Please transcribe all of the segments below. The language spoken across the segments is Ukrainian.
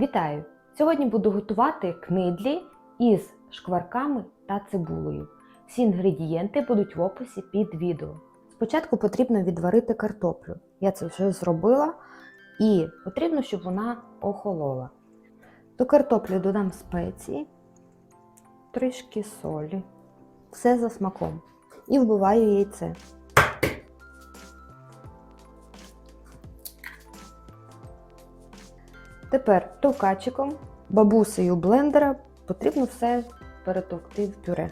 Вітаю! Сьогодні буду готувати книдлі із шкварками та цибулею. Всі інгредієнти будуть в описі під відео. Спочатку потрібно відварити картоплю. Я це вже зробила і потрібно, щоб вона охолола. До картоплі додам спеції, трішки солі, все за смаком. І вбиваю яйце. Тепер товкачиком, бабусею блендера потрібно все перетовкти в пюре.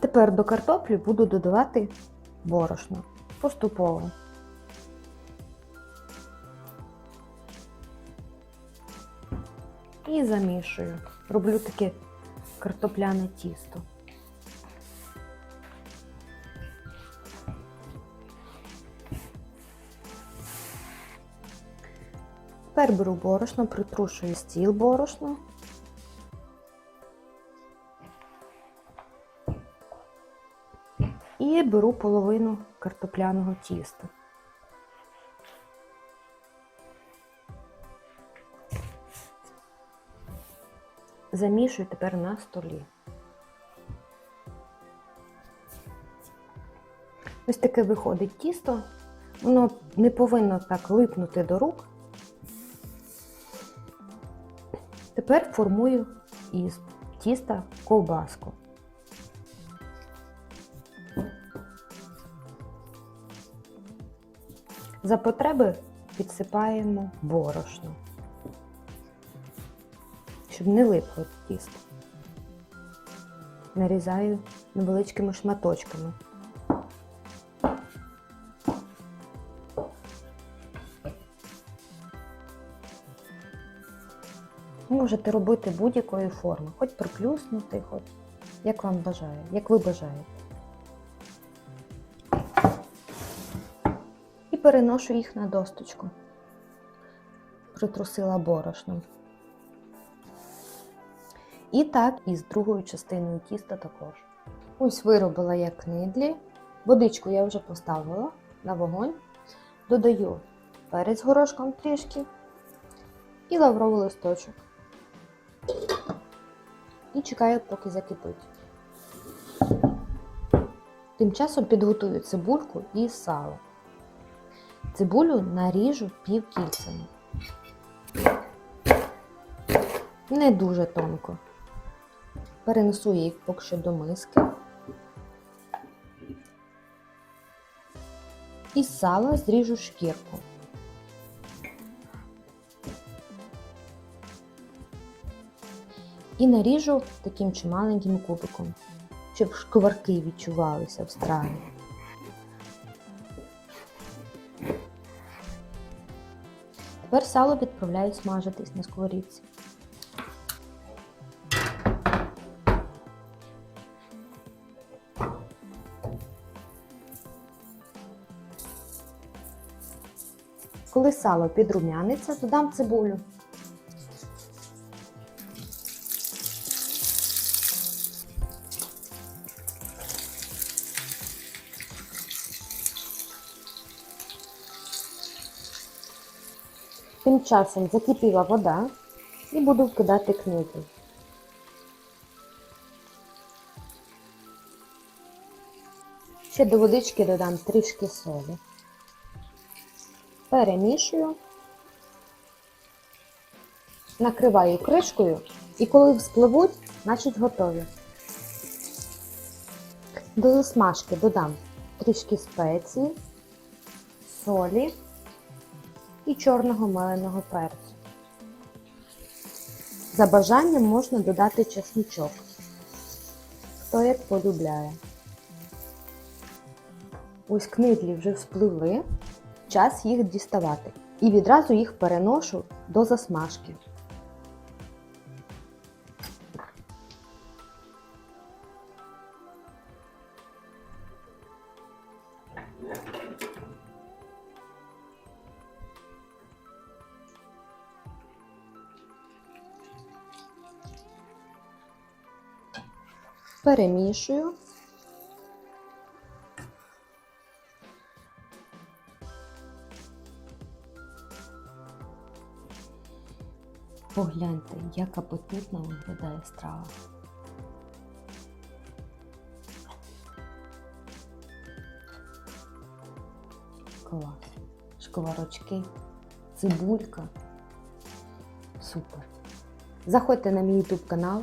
Тепер до картоплі буду додавати борошно поступово. І замішую. Роблю таке картопляне тісто. Тепер беру борошно, притрушую стіл борошно. І беру половину картопляного тіста. Замішую тепер на столі. Ось таке виходить тісто. Воно не повинно так липнути до рук. Тепер формую із тіста ковбаску. За потреби підсипаємо борошно, щоб не липло тісто. Нарізаю невеличкими шматочками. Можете робити будь-якої форми, хоч приплюснути, хоч як вам бажає, як ви бажаєте. І переношу їх на досточку. Притрусила борошном. І так і з другою частиною тіста також. Ось виробила я книдлі. Водичку я вже поставила на вогонь. Додаю перець горошком трішки і лавровий листочок. І чекаю, поки закипить. Тим часом підготую цибульку і сало. Цибулю наріжу півкільцями. Не дуже тонко. Перенесу їх поки що до миски. Із сала зріжу шкірку. І наріжу таким чималеньким кубиком, щоб шкварки відчувалися в страві. Тепер сало відправляю смажитись на сковорідці. Коли сало підрумяниться, додам цибулю. Тим часом закипіла вода і буду вкидати книги. Ще до водички додам трішки солі. Перемішую, накриваю кришкою і коли вспливуть, значить готові. До засмажки додам трішки спеції, солі і чорного меленого перцю. За бажанням можна додати чесничок, хто як полюбляє. Ось книдлі вже вспливли, час їх діставати. І відразу їх переношу до засмажки. перемішую. Погляньте, як апетитно виглядає страва. Клас, шкварочки, цибулька. Супер. Заходьте на мій YouTube канал